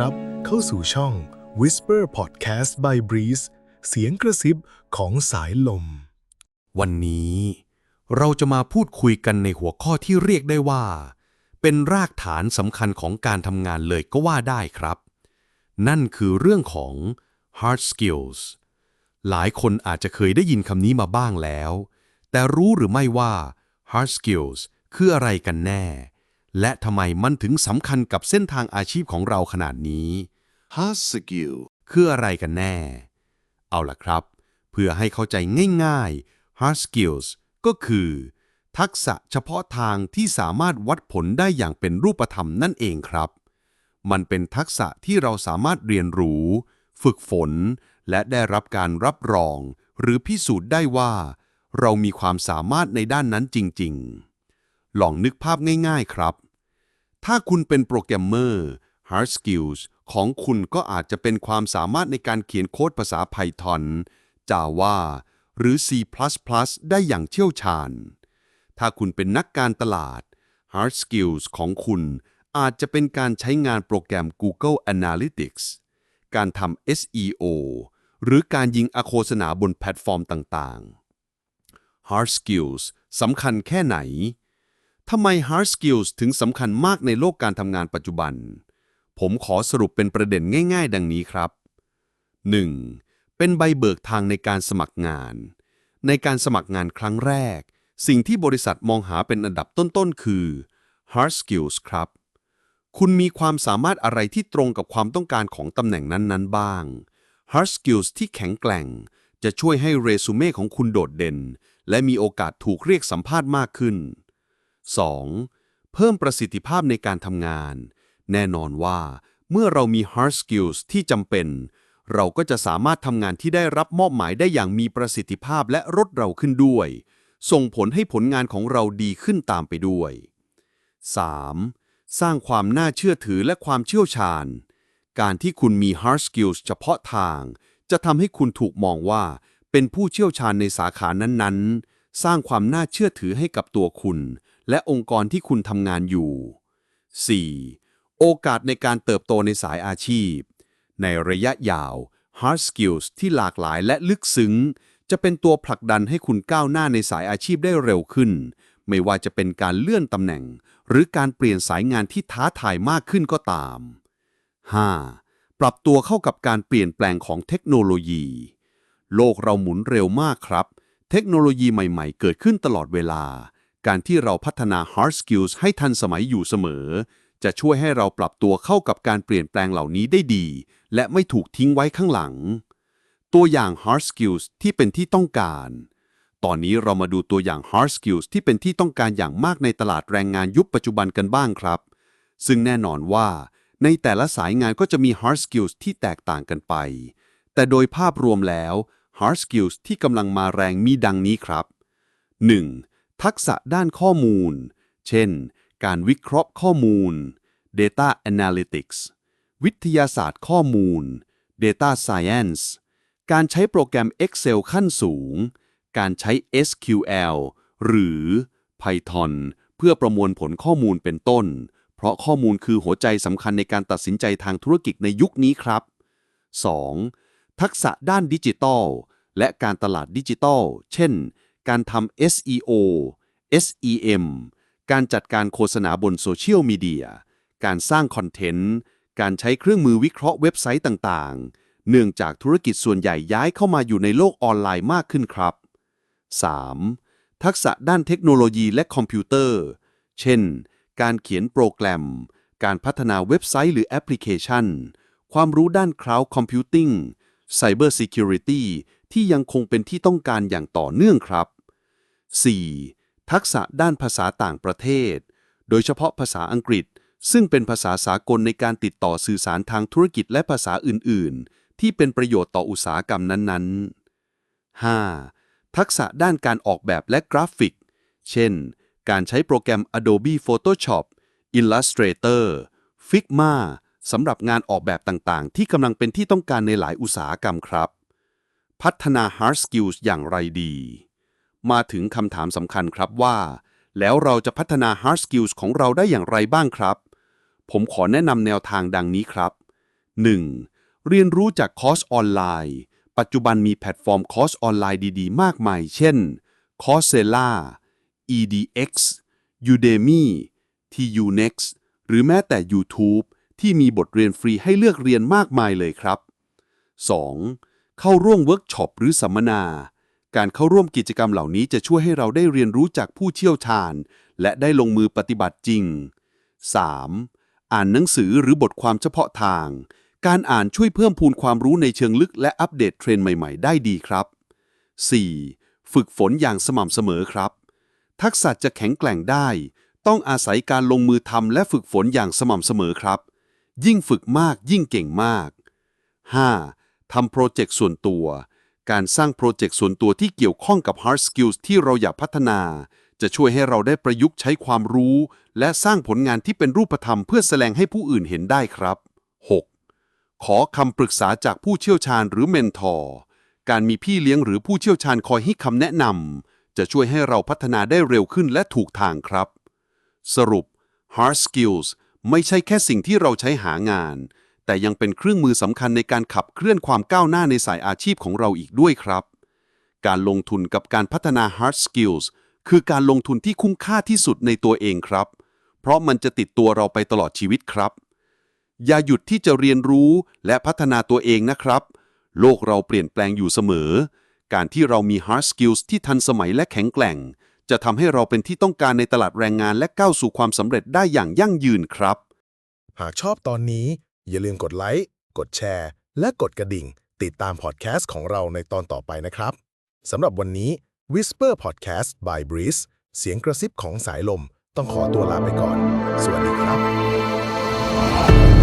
รับเข้าสู่ช่อง Whisper Podcast by Breeze เสียงกระซิบของสายลม วันนี้เราจะมาพูดคุยกันในหัวข้อที่เรียกได้ว่า เป็นรากฐานสำคัญของการทำงานเลยก็ว่าได้ครับ นั่นคือเรื่องของ hard skills หลายคนอาจจะเคยได้ยินคำนี้มาบ้างแล้ว แต่รู้หรือไม่ว่า hard skills คืออะไรกันแน่ และทำไมมันถึงสำคัญกับเส้นทางอาชีพของเราขนาดนี้ hard skill คืออะไรกันแน่ เอาล่ะครับ เพื่อให้เข้าใจง่ายๆ hard skills ก็คือ ทักษะเฉพาะทางที่สามารถวัดผลได้อย่างเป็นรูปธรรมนั่นเองครับ มันเป็นทักษะที่เราสามารถเรียนรู้ ฝึกฝน และได้รับการรับรอง หรือพิสูจน์ได้ว่า เรามีความสามารถในด้านนั้นจริง ๆ ลองนึกภาพง่ายๆครับ ถ้าคุณเป็นโปรแกรมเมอร์ hard skills ของคุณก็อาจจะเป็นความสามารถในการเขียนโค้ดภาษา Python Java หรือ C++ ได้อย่างเชี่ยวชาญ ถ้าคุณเป็นนักการตลาด hard skills ของคุณอาจจะเป็นการใช้งานโปรแกรม Google Analytics การทำ SEO หรือการยิงอโฆษณาบนแพลตฟอร์มต่างๆ hard skills สำคัญแค่ไหน ทำไม hard skills ถึงสำคัญมากในโลกการทำงานปัจจุบัน ผมขอสรุปเป็นประเด็นง่ายๆ ดังนี้ครับ 1. เป็นใบเบิกทางในการสมัครงาน ในการสมัครงานครั้งแรก สิ่งที่บริษัทมองหาเป็นอันดับต้นๆ คือ hard skills ครับ คุณมีความสามารถอะไรที่ตรงกับความต้องการของตำแหน่งนั้นๆ บ้าง hard skills ที่แข็งแกร่ง จะช่วยให้เรซูเม่ของคุณโดดเด่น และมีโอกาสถูกเรียกสัมภาษณ์มากขึ้น 2. เพิ่มประสิทธิภาพในการทำงาน แน่นอนว่า เมื่อเรามี hard skills ที่จำเป็น เราก็จะสามารถทำงานที่ได้รับมอบหมายได้อย่างมีประสิทธิภาพและรดเราขึ้นด้วย ส่งผลให้ผลงานของเราดีขึ้นตามไปด้วย 3. สร้างความน่าเชื่อถือและความเชี่ยวชาญ การที่คุณมี hard skills เฉพาะทาง จะทำให้คุณถูกมองว่าเป็นผู้เชี่ยวชาญในสาขานั้นๆ สร้างความน่าเชื่อถือให้กับตัวคุณ และองค์กรที่คุณทำงานอยู่ 4. โอกาสในการเติบโตในสายอาชีพ ในระยะยาว hard skills ที่หลากหลายและลึกซึ้ง จะเป็นตัวผลักดันให้คุณก้าวหน้าในสายอาชีพได้เร็วขึ้น ไม่ว่าจะเป็นการเลื่อนตำแหน่ง หรือการเปลี่ยนสายงานที่ท้าทายมากขึ้นก็ตาม 5. ปรับตัวเข้ากับการเปลี่ยนแปลงของเทคโนโลยี โลกเราหมุนเร็วมากครับ เทคโนโลยีใหม่ ๆ เกิดขึ้นตลอดเวลา การที่เราพัฒนา hard skills ให้ทันสมัยอยู่เสมอ จะช่วยให้เราปรับตัวเข้ากับการเปลี่ยนแปลงเหล่านี้ได้ดี และไม่ถูกทิ้งไว้ข้างหลัง ตัวอย่าง hard skills ที่เป็นที่ต้องการ ตอนนี้เรามาดูตัวอย่าง hard skills ที่เป็นที่ต้องการอย่างมากในตลาดแรงงานยุคปัจจุบันกันบ้างครับ ซึ่งแน่นอนว่า ในแต่ละสายงานก็จะมี hard skills ที่แตกต่างกันไป แต่โดยภาพรวมแล้ว hard skills ที่กำลังมาแรงมีดังนี้ครับ 1. ทักษะด้านข้อมูล เช่น การวิเคราะห์ข้อมูล data analytics วิทยาศาสตร์ข้อมูล data science การใช้โปรแกรม Excel ขั้นสูง การใช้ SQL หรือ Python เพื่อประมวลผลข้อมูลเป็นต้น เพราะข้อมูลคือหัวใจสำคัญในการตัดสินใจทางธุรกิจในยุคนี้ครับ 2. ทักษะด้านดิจิทัล และการตลาดดิจิทัล เช่น การทำ SEO SEM การจัดการโฆษณาบนโซเชียลมีเดีย การสร้างคอนเทนต์ การใช้เครื่องมือวิเคราะห์เว็บไซต์ต่างๆ เนื่องจากธุรกิจส่วนใหญ่ย้ายเข้ามาอยู่ในโลกออนไลน์มากขึ้นครับ 3. ทักษะด้านเทคโนโลยีและคอมพิวเตอร์ เช่น การเขียนโปรแกรม การพัฒนาเว็บไซต์หรือแอปพลิเคชัน ความรู้ด้าน Cloud Computing Cyber Security ที่ยังคงเป็นที่ต้องการอย่างต่อเนื่องครับ 4. ทักษะด้านภาษาต่างประเทศ โดยเฉพาะภาษาอังกฤษ ซึ่งเป็นภาษาสากลในการติดต่อสื่อสารทางธุรกิจและภาษาอื่น ๆ ที่เป็นประโยชน์ต่ออุตสาหกรรมนั้นๆ 5. ทักษะด้านการออกแบบและกราฟิก เช่น การใช้โปรแกรม Adobe Photoshop Illustrator Figma สำหรับงานออกแบบต่างๆ ที่กำลังเป็นที่ต้องการในหลายอุตสาหกรรมครับ พัฒนา hard skills อย่างไรดี มาถึงคำถามสำคัญครับว่า แล้วเราจะพัฒนา hard skills ของเราได้อย่างไรบ้างครับ ผมขอแนะนำแนวทางดังนี้ครับ 1. เรียนรู้จากคอร์สออนไลน์ ปัจจุบันมีแพลตฟอร์มคอร์สออนไลน์ดีๆ มากมาย เช่น c o r s e r a EDX Udemy TUNext หรือแม้แต่ YouTube ที่มีบทเรียนฟรีให้เลือกเรียนมากมายเลยครับ 2. เข้าร่วมเวิร์กช็อปหรือสัมมนา การเข้าร่วมกิจกรรมเหล่านี้จะช่วยให้เราได้เรียนรู้จากผู้เชี่ยวชาญ และได้ลงมือปฏิบัติจริง 3. อ่านหนังสือหรือบทความเฉพาะทาง การอ่านช่วยเพิ่มพูนความรู้ในเชิงลึกและอัปเดตเทรนด์ใหม่ ๆ ได้ดีครับ 4. ฝึกฝนอย่างสม่ำเสมอครับ ทักษะจะแข็งแกร่งได้ ต้องอาศัยการลงมือทำและฝึกฝนอย่างสม่ำเสมอครับ ยิ่งฝึกมากยิ่งเก่งมาก 5. ทำโปรเจกต์ส่วนตัว การสร้างโปรเจกต์ส่วนตัวที่เกี่ยวข้องกับ hard skills ที่เราอยากพัฒนา จะช่วยให้เราได้ประยุกต์ใช้ความรู้ และสร้างผลงานที่เป็นรูปธรรมเพื่อแสดงให้ผู้อื่นเห็นได้ครับ 6. ขอคำปรึกษาจากผู้เชี่ยวชาญหรือเมนทอร์การมีพี่เลี้ยงหรือผู้เชี่ยวชาญคอยให้คำแนะนำจะช่วยให้เราพัฒนาได้เร็วขึ้นและถูกทางครับ สรุป hard skills ไม่ใช่แค่สิ่งที่เราใช้หางาน แต่ยังเป็นเครื่องมือสำคัญในการขับเคลื่อนความก้าวหน้าในสายอาชีพของเราอีกด้วยครับ การลงทุนกับการพัฒนา hard skills คือการลงทุนที่คุ้มค่าที่สุดในตัวเองครับ เพราะมันจะติดตัวเราไปตลอดชีวิตครับ อย่าหยุดที่จะเรียนรู้และพัฒนาตัวเองนะครับ โลกเราเปลี่ยนแปลงอยู่เสมอ การที่เรามี hard skills ที่ทันสมัยและแข็งแกร่ง จะทำให้เราเป็นที่ต้องการในตลาดแรงงานและก้าวสู่ความสำเร็จได้อย่างยั่งยืนครับ หากชอบตอนนี้ อย่าลืมกดไลค์ กดแชร์ และกดกระดิ่ง ติดตามพอดแคสต์ของเราในตอนต่อไปนะครับ สำหรับวันนี้ Whisper Podcast by Breeze เสียงกระซิบของสายลม ต้องขอตัวลาไปก่อน สวัสดีครับ